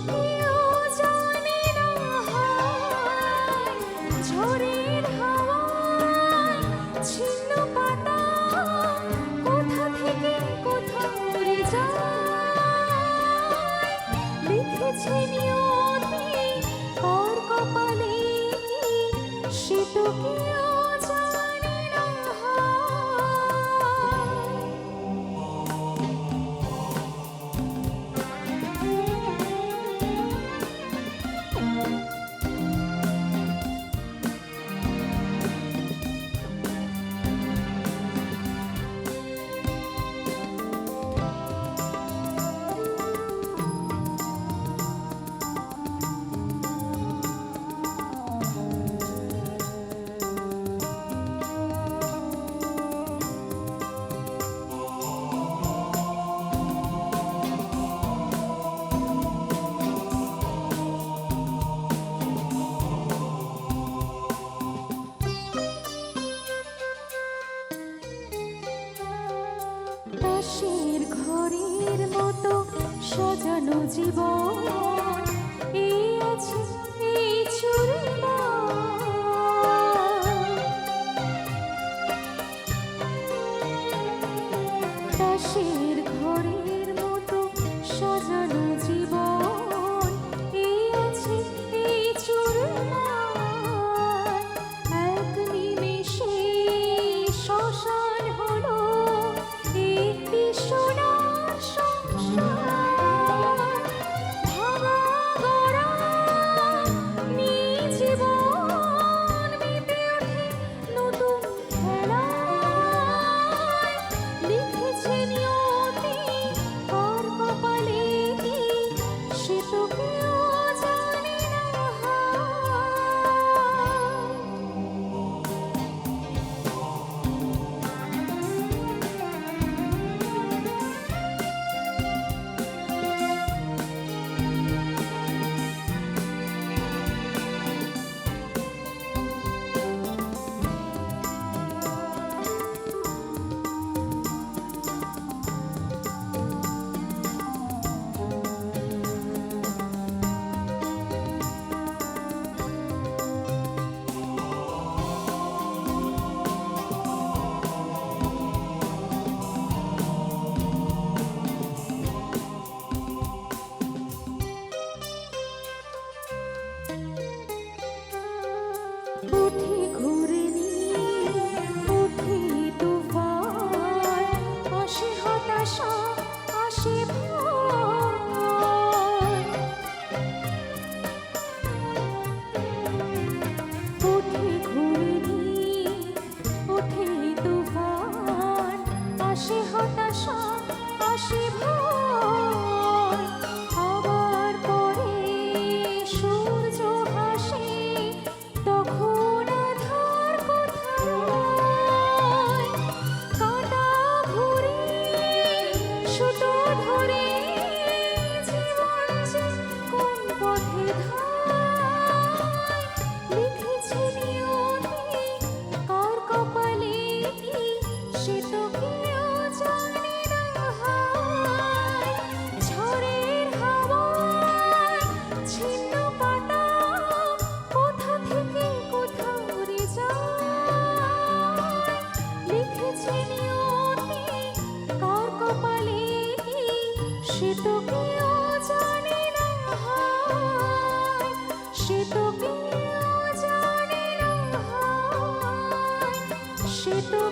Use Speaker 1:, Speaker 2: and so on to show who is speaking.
Speaker 1: you. বাঁশির ঘড়ির মতো সাজানো জীবন। এই আছে এই চুরমা বাঁশির আশা আসে ওঠে ঘুরি ওঠে হতাশা আসে সে তো